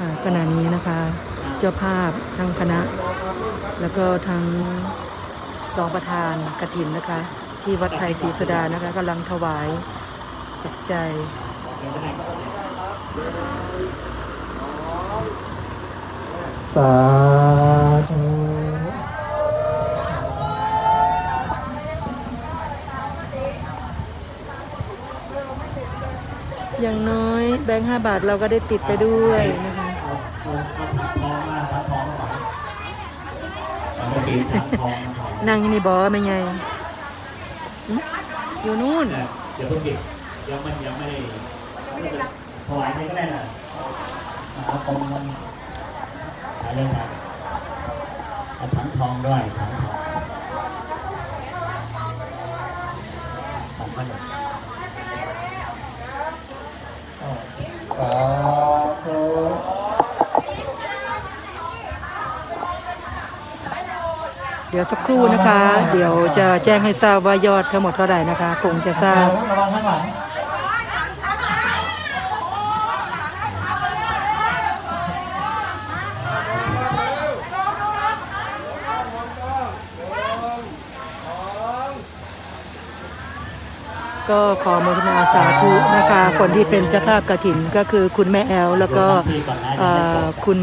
อ่าขณะนี้นะคะ เจ้าภาพทั้งคณะ แล้วก็ทั้งรองประธานกฐินนะคะ ที่วัดไทยศรีสดานะคะกำลังถวายปัจจัยสา อย่างน้อยแบงค์ห้าบาทเราก็ได้ติดไปด้วยนะคะเอาเอาเอาถังทองมาถังทองมาก่อนเอาเมื่อกี้ถังทองมาก่อนนั่งอยู่นี่บอไม่ไงหึอยู่นู่นเดี๋ยวเพิ่งปิดยังมันยังไม่ได้ถวายให้ก็ได้น่ะเอาตรงมันหาเรื่องครับเอาถังทองด้วยถังทองถังขนม สา ธุเดี๋ยวสักครู่นะคะ เดี๋ยวจะแจ้งให้ทราบว่ายอดทั้งหมดเท่าไหร่นะคะ คงจะทราบ ระวังข้างหลัง ก็ขอโมทนาสาธุนะคะ คนที่เป็นเจ้าภาพกฐินก็คือคุณแม่แอลแล้วก็คุณ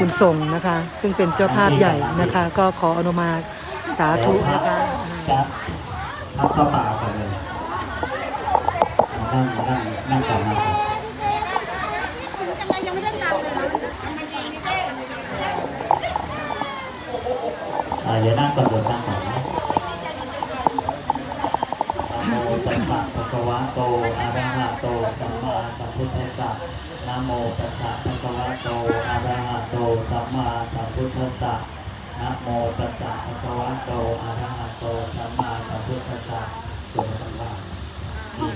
คุณส่งนะคะ ซึ่งเป็นเจ้าภาพใหญ่นะคะ ก็ขออนุมาสาธุนะคะจะรับเข้าป่าก่อนเลยนั่งนั่งนั่งก่อนนั่งก่อนอ่าเดี๋ยวนั่งก่อนเดี๋ยวนั่งก่อนนะนะโมตัสสะภะ คะวะโตอะระหะโตสัมมาสัมพุทธัสสะนะโมตัสสะภะคะวะโตอะระหะโตสัมมาสัมพุทธัสสะนะโมตัสสะภะคะวะโตอะระหะโตสัมมาสัมพุทธัสสะตัวสัมมาอิ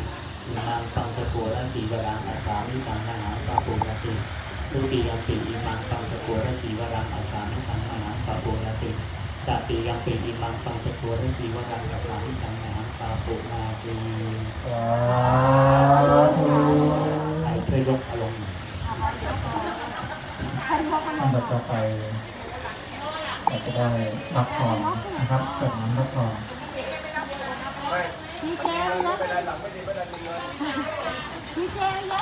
อิมังปังสกุรันติวรังอาสามิตังนาหาปะปุรติทุติยมปิอิมังปังสกุรันติวรังอาสามิตังนาหาปะปุรติตติยมปิอิมังปังสกุรันติวรังอาสามิตังนาาปะปุราติสาธุใครช่วยยกอารมณ์หน่อยอันดับต่อไปเราจะได้รับพรนะครับส่วนน้ำรับพรมีเจลยอะมีเจลยอะมีเจล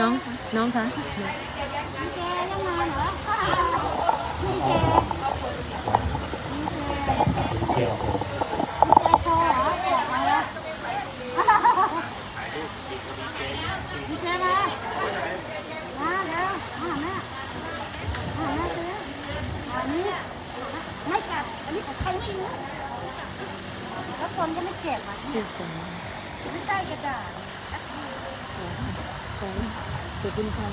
น้อง น้องคะมีเจลยังมาเหรอมีเจลมีเจล เกี่ยวกับ มีเจลโชว์เหรอบอกมาแล้วมีเจลมามาเร็วมาแม่มาแม่ซื้ออันนี้ไม่กัดอันนี้ของใครไม่รู้แล้วคนก็ไม่เก็บอะไม่ใช่กระดาษ ข ขอบคุณค่ะ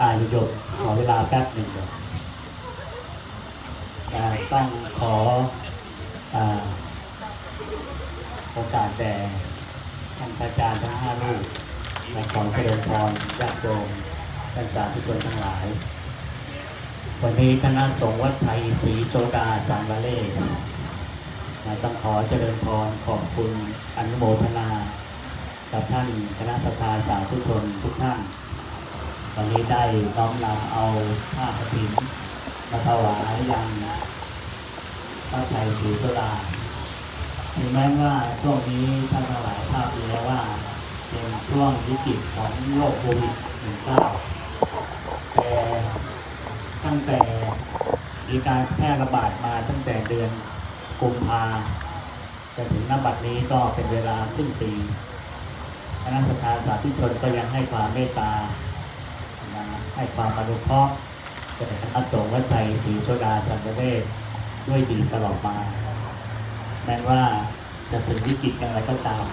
อ่าหยุดขอเวลาแป๊บหนึ่งเดี๋ยวอ่าต้งขออ่า โอกาสแด่ท่านอาจารย์ทั้งห้ารูปและขอเจริญพรญาติโยมท่านสาธุชนทั้งหลาย วันนี้คณะสงฆ์วัดไทยศรีโซดาสามวาเล่นะต้องขอเจริญพรขอบคุณอนุโมทนากับท่านคณะสัตยาสาธุชนทุกท่านวันนี้ได้น้อมนำเอาผ้ากฐินมาถวายยังพระไตรศรีโซดา ถึงแม้ว่าช่วงนี้ท่านหลายทราบดีแล้วว่า เป็นช่วงวิกฤตของโรคโควิด -19 แต่ตั้งแต่มีการแพร่ระบาดมาตั้งแต่เดือนกุมภาจนถึงณบัดนี้ก็เป็นเวลาครึ่งปีคณะสัตยาสาธุชนก็ยังให้ความเมตตา ให้ความอนุเคราะห์แก่พระสงฆ์วัดไทยศรีโซดาสันเวชด้วยดีตลอดมา แม้ว่าจะถึงวิกฤตอย่างไรก็ตาม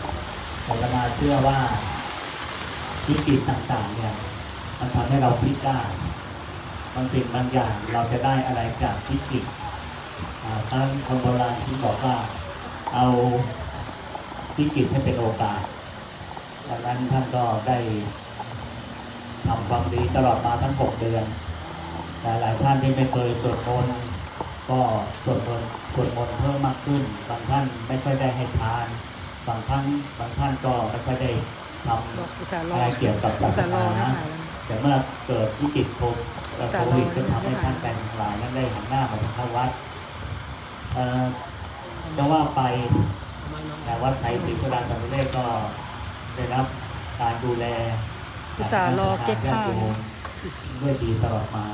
แต่อาตมาเชื่อว่าวิกฤตต่างๆเนี่ยมันทำให้เราพลิกได้บางสิ่งบางอย่างเราจะได้อะไรจากวิกฤตอ่าตอนนั้นคนโบราณที่บอกว่าเอาวิกฤตให้เป็นโอกาสดังนั้นท่านก็ได้ทำความดีตลอดมาทั้งหกเดือน หลายๆท่านที่ไม่เคยสวดมนต์ ก็สวดมนต์สวดมนต์เพิ่มมากขึ้น บางท่านไม่ค่อยได้ให้ทาน บางท่านบางท่านก็ไม่ค่อยได้ทบอกอุตส่าห์รำออะไรเกี่ยวกับศาอุตสส่าห์รอนานะแต่เมื่อเกิดวิกฤตโควิดอุตส่าห์รอโควิดก็ทำให้นะคะท่านแฟนทั้งหลายนั้นได้หันหน้ามาเข้าวัดเอ่อจะว่าไปแต่วัดไทยศรีสุดาสัมฤทธิ์ก็ได้รับการดูแลอุตส่าห์รอเก๊กข้าวญติโยมด้วยดีตลอดมา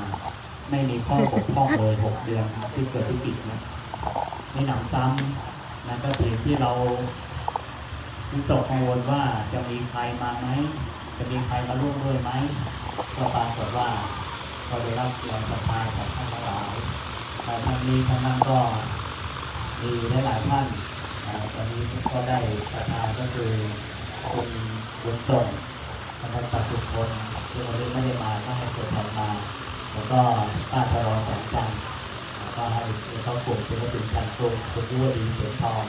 ไม่มีข้อบกพร่องเลยหกเดือนที่เกิดวิกฤตนะไม่หนำซ้ำนั่นก็คือที่เราวิตกกังวลว่าจะมีใครมาไหมจะมีใครมาร่วมด้วยไหมก็ปรากฏว่าเราได้รับแรงศรัทธาจากท่านทั้งหลายแต่ทั้งนี้ทั้งนั้นก็มีหลายท่านตอนนี้ก็ได้ศรัทธานก็คือคุณบุญส่งท่านปัจจุคนที่วันนี้ไม่ได้มาก็ให้ตัวแทนมา แล้วก็ป้าตรอแสงจันแล้วก็ให้เขากลุ่มศิลปินจันทร์กลุ่มคุณยุวดีเสียงทอง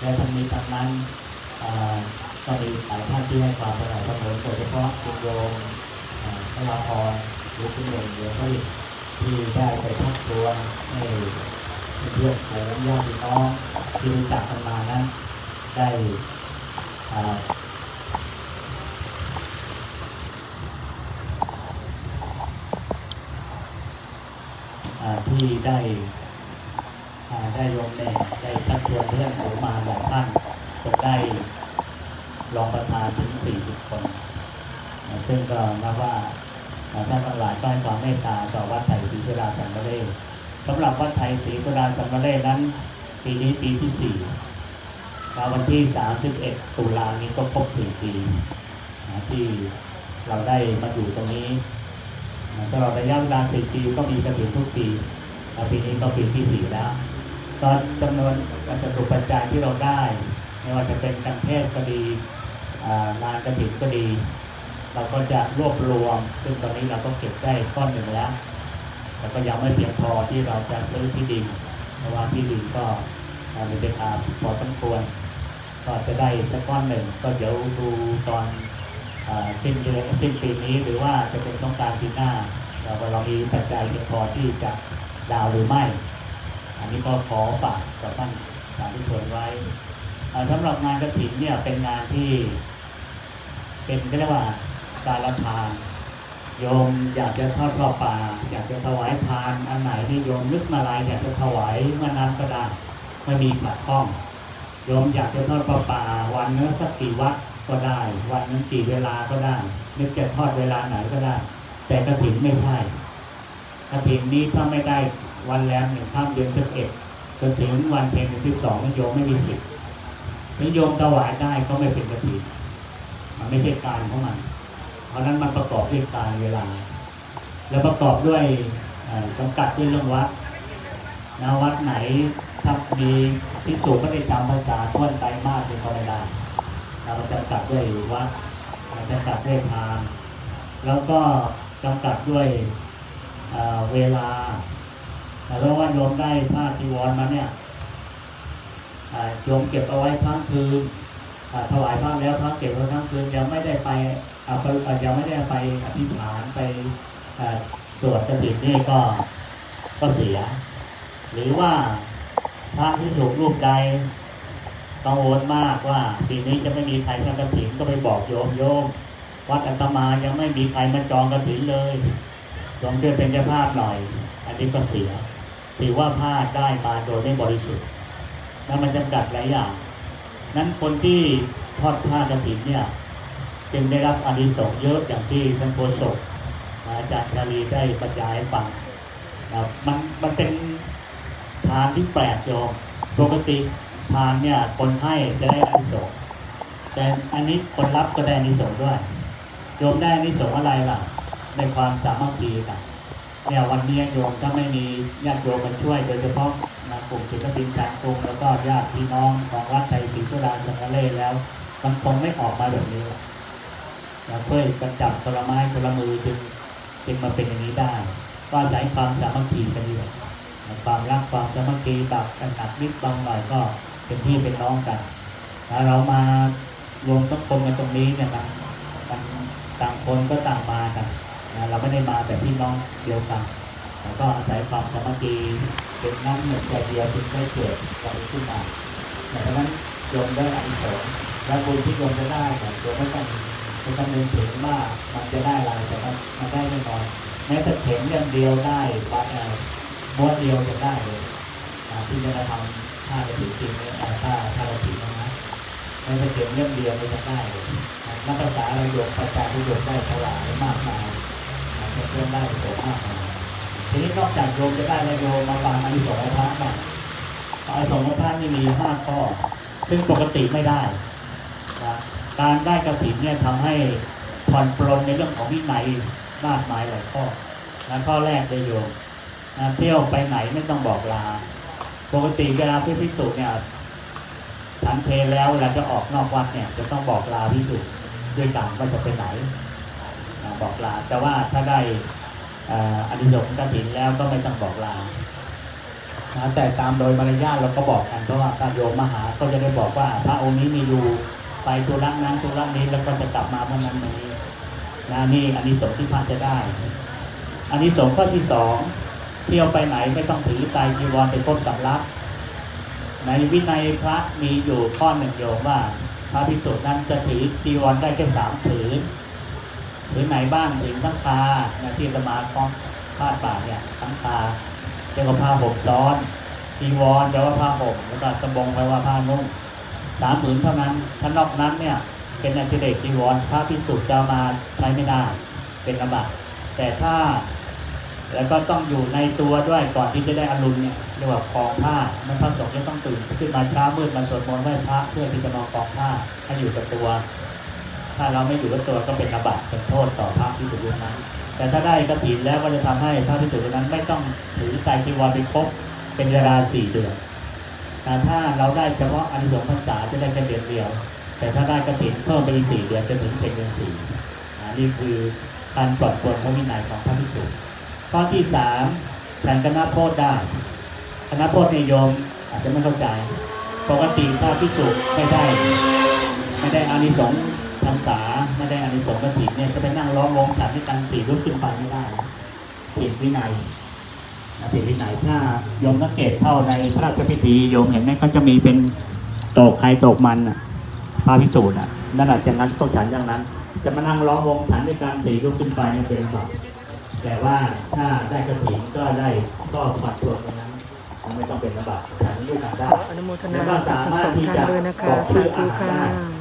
และทั้งนี้ทั้งนั้นก็มีหลายท่านที่ให้ความสนับสนุนโดยเฉพาะคุณโยมอ่าพระลาพรหรือคุณหนึ่งหรือพระอิฐที่ได้ไปทักทวนให้เพื่อนฝูงญาติพี่น้องที่รู้จักกันมานั้นได้อ่า อ่า ที่ได้ได้ยมเนี่ยได้ชักชวนเพื่อนฝูงมาหลายท่านจนได้รองประธานถึง 40 คนอ่าซึ่งก็นับว่าท่านทั้งหลายก็ให้ความเมตตาต่อวัดไทยศรีสุดาสัมมาเลศสำหรับวัดไทยศรีสุดาสัมมาเลศนั้น ปีนี้ปีที่4มาวันที่ 31 ตุลานี้ก็ครบ 4 ปีที่เราได้มาอยู่ตรงนี้ตลอดระยะเวลา 4 ปีก็มีกระถิ่นทุกปี ปีนี้ก็ปีที่4แล้วตอนจำนวนจตุปัจจัยที่เราได้ ไม่ว่าจะเป็นการเทศก็ดีงานกระถิ่นก็ดี เราก็จะรวบรวม ซึ่งตอนนี้เราก็เก็บได้ก้อนหนึ่งแล้วแต่ก็ยังไม่เพียงพอที่เราจะซื้อที่ดินเพราะว่าที่ดินก็มีราคาพอสมควร ก็จะได้สักก้อนหนึ่งก็เดี๋ยวดูตอนสิ้นเดือนสิ้นปีนี้หรือว่าจะเป็นต้องการปีหน้า เราเรามีปัจจัยเพียงพอที่จะ ดาวหรือไม่ อันนี้ก็ขอฝากกับท่านสาธุชนไว้อ่าสำหรับงานกระถิ่นเนี่ยเป็นงานที่ เป็นเรียกว่าการละทานโยมอยากจะทอดผ้าป่า อยากจะถวายทานอันไหนที่โยมนึกมาอะไรอยากจะถวายเมื่อนั้นก็ได้ไม่มีขัดข้องโยมอยากจะทอดปลาป่า วันนึงสักกี่วัดก็ได้ วันนึงกี่เวลาก็ได้ นึกจะทอดเวลาไหนก็ได้ แต่กระถินไม่ใช่ กระถินนี้ถ้าไม่ได้วันแรมหนึ่งข้ามเดือนสิบเอ็ดจนถึงวันเพ็ญสิบสองโยมไม่มีสิทธิ์นิยมถวายได้ก็ไม่เป็นกระถินมันไม่ใช่การของมัน เพราะนั้นมันประกอบด้วยการเวลา แล้วประกอบด้วยจำกัดด้วยเรื่องวัดนะวัดไหนถ้ามีที่สูงก็ได้จำภาษาท้วนไตมาสเป็นธรรมดาเราจำกัดด้วยวัดจำกัดด้วยทาง แล้วก็จำกัดด้วย เอ่อเวลาแล้วว่าโยมได้ผ้าจีวรมาเนี่ยโยมเก็บเอาไว้ทั้งคืนถวายพระแล้วพระเก็บไว้ทั้งคืนยังไม่ได้ไปไปยังไม่ได้ไปอธิษฐานไปตรวจกระถิ่นนี่ก็ก็เสีย หรือว่าพระที่ถูกรูปใดกังวลมากว่าปีนี้จะไม่มีใครทำกระถินก็ไปบอกโยมโยมวัดอัตมายังไม่มีใครมาจองกระถินเลย โยมช่วยเป็นเจ้าภาพหน่อย อันนี้ก็เสีย ถือว่าพลาดได้มาโดยไม่บริสุทธิ์แล้วมันจำกัดหลายอย่าง นั้นคนที่ทอดผ้ากระถินเนี่ย จึงได้รับอานิสงส์เยอะอย่างที่ท่านโฆษกอาจารย์ชาลีได้บรรยายฟังนะครับมันมันเป็นทานที่แปลกโยมปกติทานเนี่ยคนให้จะได้อานิสงส์แต่อันนี้คนรับก็ได้อานิสงส์ด้วยโยมได้อานิสงส์อะไรล่ะ ในความสามัคคีกันเนี่ยวันนี้โยมถ้าไม่มีญาติโยมมาช่วยโดยเฉพาะนะกลุ่มศิลปินการกรุงแล้วก็ญาติพี่น้องของวัดไทยศรีสุดาสังเล่แล้ว มันคงไม่ออกมาแบบนี้นะเพื่อกันจับคนละไม้คนละมือจึงจึงมาเป็นอย่างนี้ได้ก็อาศัยความสามัคคีกันอยู่ความรักความสามัคคีแบบกันหนักนิดบางหน่อยก็เป็นพี่เป็นน้องกันแล้วเรามารวมสังคมกันตรงนี้เนี่ยนมันต่างคนก็ต่างมากัน เราไม่ได้มาแบบพี่น้องเดียวกันแล้วก็อาศัยความสามัคคีเป็นน้ำเหมือนใจเดียวจึงได้เกิดกันขึ้นมาเพราะฉะนั้นโยมได้อานิสงส์และบุญที่โยมจะได้เนี่ยโยมไม่ต้องไม่ต้องเดินถึงว่ามันจะได้อะไรแต่มันมันได้แน่นอนแม้แต่เข็มอย่างเดียวได้ปัดเอ่อม้วนเดียวจะได้เลยที่จะทำท่ากระถิ่นจริงเนี่ยเอ่อท่าท่ากระถิ่นนะนะแม้แต่เข็มเล่มเดียวมันจะได้เลยนักภาษาเราโยมประจาที่โยมได้ถวายมากมาย เพื่อนได้โยมมากทีนี้นอกจากโยมจะได้แล้วโยมมาฟังอานิสงส์ของพระบ้างอานิสงส์ของพระนี่มีห้าข้อ ซึ่งปกติไม่ได้นะการได้กระถิ่นเนี่ยทำให้ผ่อนปลนในเรื่องของวินัยมากมายหลายข้อนะข้อแรกเลยโยมนะเที่ยวไปไหนไม่ต้องบอกลา ปกติเวลาที่พิสูจน์เนี่ยฉันเพลแล้วเวลาจะออกนอกวัดเนี่ย จะต้องบอกลาพิสูจน์ด้วยกันว่าจะไปไหน บอกลา แต่ว่าถ้าได้อ่ออนิสงส์กระถินแล้วก็ไม่ต้องบอกลานะแต่ตามโดยมารยาทเราก็บอกกันเพราะว่าถ้าโยมมหาก็จะได้บอกว่า พระองค์นี้มีอยู่ไปตุรักนั้นตุรักนี้แล้วก็จะกลับมาเมื่อนั้นเมื่อนี้นะนี่อันนี้สงส์ที่พระจะได้อันนี้สงส์ข้อที่สองเที่ยวไปไหนไม่ต้องถือไตรจีวรเป็นต้นสำรับในวินัยพระมีอยู่ข้อหนึ่งโยมว่า พระภิกษุนั้นจะถือจีวรได้แค่สามผืน ผืนไหนบ้างผืนสังคาที่อาตมาคล้องผ้าป่าเนี่ยสังคาเรียกว่าผ้าห่มซ้อนจีวรแปลว่าผ้าห่มแล้วก็สบงแปลว่าผ้านุ่งสามผืนเท่านั้นถ้านอกนั้นเนี่ยเป็นอันเดกจีวรพระพิสุจะเอามาใช้ไม่ได้เป็นอบัตแต่ถ้า แล้วก็ต้องอยู่ในตัวด้วยก่อนที่จะได้อรุณเนี่ยเรียกว่าคลองผ้าเมันพระสงฆ์จะต้องตื่นขึ้นมาเช้ามืดมาสวดมนต์ไหว้พระเพื่อที่จะมากองผ้าให้อยู่กับตัว ถ้าเราไม่อยู่กับตัวก็เป็นอบัติเป็นโทษต่อพระพิสุรูปนั้น แต่ถ้าได้กระถินแล้วก็จะทำให้พระพิสุรูปนั้นไม่ต้องถือไตรจีวรไปครบเป็นเวลาสี่เดือนแต่ถ้าเราได้เฉพาะอนิสงส์พรรษาจะได้แค่เดือนเดียว แต่ถ้าได้กระถินเพิ่มไปอีกสี่เดือนจะถึงเป็นเดือนสี่อ่านี่คือการปลดปลนพระวินัยของพระพิสุข้อที่สามแทนคณะโพธได้คณะโพธนิยมอาจจะไม่เข้าใจ ปกติถ้าพิสุไม่ได้ ไม่ได้อานิสงส์ รรษาไม่ได้อานิสงส์กฐินเนี่ยจะไปนั่งร้องวงฉันในการสี่รุ่ขึ้นไปไม่ได้นะผิดวินัยนะผิดวินัยถ้าโยมสังเกตเข้าในพระราชพิธีโยมเห็นไหมเขาจะมีเป็นตกใครตกมันอะพระพิสูจน์อะนั่นอาจจะนั้นต้องฉันอย่างนั้น จะมานั่งร้องวงฉันในการสี่รุ่ขึ้นไปเนี่ยเป็นบาปแต่ว่าถ้าได้กระถิ่นก็ได้ก็ปัดตัวตรงนั้นไม่ต้องเป็นระบาดฉันด้วยกันได้อนุโมทนากับทั้งสองท่านด้วยนะคะสาธุค่ะ